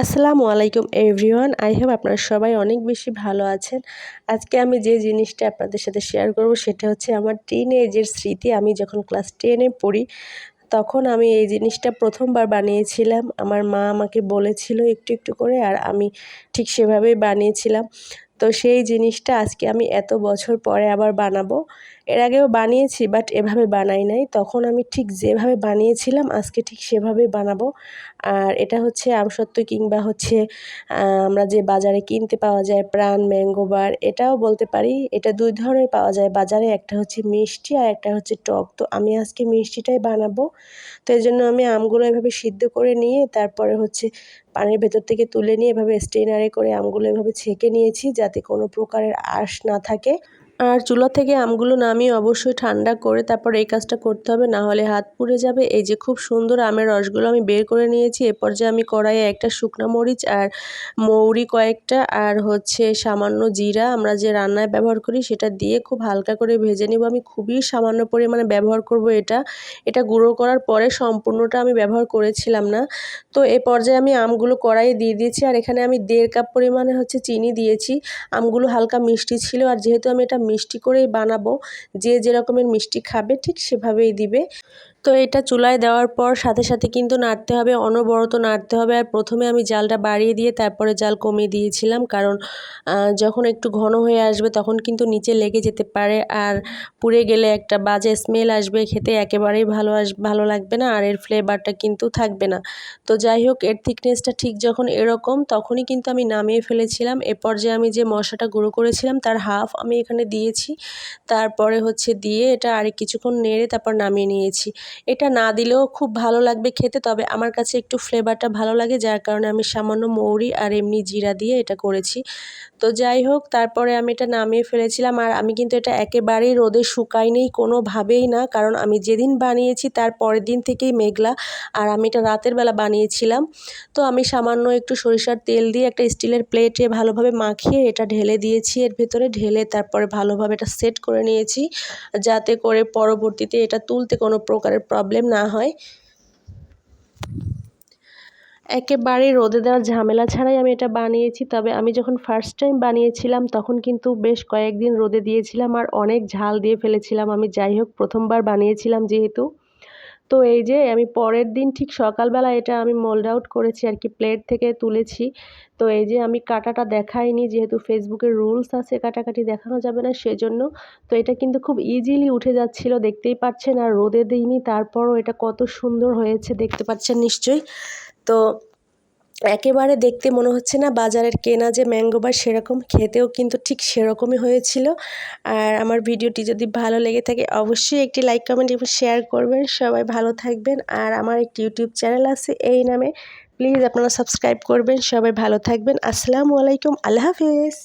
আসসালামু আলাইকুম everyone I hope আপনারা সবাই অনেক বেশি ভালো আছেন। আজকে আমি যে জিনিসটা আপনাদের সাথে শেয়ার করব, সেটা হচ্ছে আমার টিন এজের স্মৃতি। আমি যখন ক্লাস টেনে পড়ি, তখন আমি এই জিনিসটা প্রথমবার বানিয়েছিলাম। আমার মা আমাকে বলেছিল একটু একটু করে, আর আমি ঠিক সেভাবেই বানিয়েছিলাম। তো সেই জিনিসটা আজকে আমি এত বছর পরে আবার বানাবো। এর আগেও বানিয়েছি বাট এভাবে বানাই নাই। তখন আমি ঠিক যেভাবে বানিয়েছিলাম, আজকে ঠিক সেভাবেই বানাবো। আর এটা হচ্ছে আমসত্ত্ব কিংবা হচ্ছে আমরা যে বাজারে কিনতে পাওয়া যায় প্রাণ ম্যাঙ্গোবার এটাও বলতে পারি। এটা দুই ধরনের পাওয়া যায়। বাজারে একটা হচ্ছে মিষ্টি আর একটা হচ্ছে টক। তো আমি আজকে মিষ্টিটাই বানাবো। তো এই জন্য আমি আমগুলো এভাবে সিদ্ধ করে নিয়ে, তারপরে হচ্ছে পানির ভেতর থেকে তুলে নিয়ে এভাবে স্টেনারে করে আমগুলো এভাবে ছেঁকে নিয়েছি, যাতে কোনো প্রকারের আঁশ না থাকে। আর চুলা থেকে আমগুলো নামিয়ে অবশ্যই ঠান্ডা করে তারপর এই কাজটা করতে হবে। না হলে হাত পুড়ে যাবে। এই যে খুব সুন্দর আমের রসগুলো আমি বের করে নিয়েছি। এরপর যে আমি কড়াইয়ে একটা শুকনো মরিচ আর মৌরি কয়েকটা আর হচ্ছে সামান্য জিরা আমরা যে রান্নায় ব্যবহার করি সেটা দিয়ে খুব হালকা করে ভেজে নিব। আমি খুবই সামান্য পরিমাণে ব্যবহার করব এটা। এটা গুঁড়ো করার পরে সম্পূর্ণটা আমি ব্যবহার করেছিলাম না। তো এ পর্যায়ে আমি আমগুলো কড়াইয়ে দিয়ে দিয়েছি। আর এখানে আমি দেড় কাপ পরিমাণে হচ্ছে চিনি দিয়েছি। আমগুলো হালকা মিষ্টি ছিল। আর যেহেতু আমি এটা মিষ্টি করেই বানাবো। যে যেরকমের মিষ্টি খাবে ঠিক সেভাবেই দিবে। তো এটা চুলায় দেওয়ার পর সাথে সাথে কিন্তু নাড়তে হবে, অনবরত নাড়তে হবে। আর প্রথমে আমি জালটা বাড়িয়ে দিয়ে তারপরে জাল কমিয়ে দিয়েছিলাম কারণ যখন একটু ঘন হয়ে আসবে তখন কিন্তু নিচে লেগে যেতে পারে আর পুড়ে গেলে একটা বাজে স্মেল আসবে, খেতে একেবারেই ভালো আস, ভালো লাগবে না আর এর ফ্লেভারটা কিন্তু থাকবে না। তো যাই হোক, এর থিকনেসটা ঠিক যখন এরকম তখনই কিন্তু আমি নামিয়ে ফেলেছিলাম। এ পর্যায়ে আমি যে মশলাটা গুঁড়ো করেছিলাম তার হাফ আমি এখানে দিয়েছি। তারপরে হচ্ছে দিয়ে এটা আরেক কিছুক্ষণ নেড়ে তারপর নামিয়ে নিয়েছি। এটা না দিলেও খুব ভালো লাগবে খেতে, তবে আমার কাছে একটু ফ্লেভারটা ভালো লাগে, যার কারণে আমি সামান্য মৌরি আর এমনি জিরা দিয়ে এটা করেছি। তো যাই হোক, তারপরে আমি এটা নামিয়ে ফেলেছিলাম, আর আমি কিন্তু এটা একেবারেই রোদে শুকাইনি কোনোভাবেই না, কারণ আমি যেদিন বানিয়েছি তার পরের দিন থেকেই মেঘলা, আর আমি এটা রাতের বেলা বানিয়েছিলাম। তো আমি সামান্য একটু সরিষার তেল দিয়ে একটা স্টিলের প্লেটে ভালোভাবে মাখিয়ে এটা ঢেলে দিয়েছি, এর ভেতরে ঢেলে তারপরে ভালোভাবে এটা সেট করে নিয়েছি, যাতে করে পরবর্তীতে এটা তুলতে কোনো প্রকারের প্রবলেম না হয়। একেবারে রোদে দেওয়ার ঝামেলা ছাড়াই আমি এটা বানিয়েছি। তবে আমি যখন ফার্স্ট টাইম বানিয়েছিলাম, তখন কিন্তু বেশ কয়েকদিন রোদে দিয়েছিলাম আর অনেক ঝাল দিয়ে ফেলেছিলাম। আমি যাই হোক, প্রথমবার বানিয়েছিলাম যেহেতু। তো এই যে আমি পরের দিন ঠিক সকালবেলা এটা আমি মোল্ড আউট করেছি আর কি প্লেট থেকে তুলেছি। তো এই যে আমি কাটাটা দেখাইনি, যেহেতু ফেসবুকের রুলস আছে, কাটাকাটি দেখানো যাবে না সেজন্য। তো এটা কিন্তু খুব ইজিলি উঠে যাচ্ছিল, দেখতেই পাচ্ছেন, আর রোদে দিইনি, তারপরও এটা কত সুন্দর হয়েছে, দেখতে পাচ্ছেন নিশ্চয়ই। তো একেবারে দেখতে মনে হচ্ছে না বাজারের কেনা যে ম্যাঙ্গো বার সেরকম খেতেও কিন্তু ঠিক সেরকমই হয়েছিল। আর আমার ভিডিওটি যদি ভালো লেগে থাকে অবশ্যই একটি লাইক, কমেন্ট এবং শেয়ার করবেন। সবাই ভালো থাকবেন। আর আমার একটি ইউটিউব চ্যানেল আছে এই নামে। প্লিজ আপনারা সাবস্ক্রাইব করবেন। সবাই ভালো থাকবেন। আসসালামু আলাইকুম। আল্লাহ হাফিজ।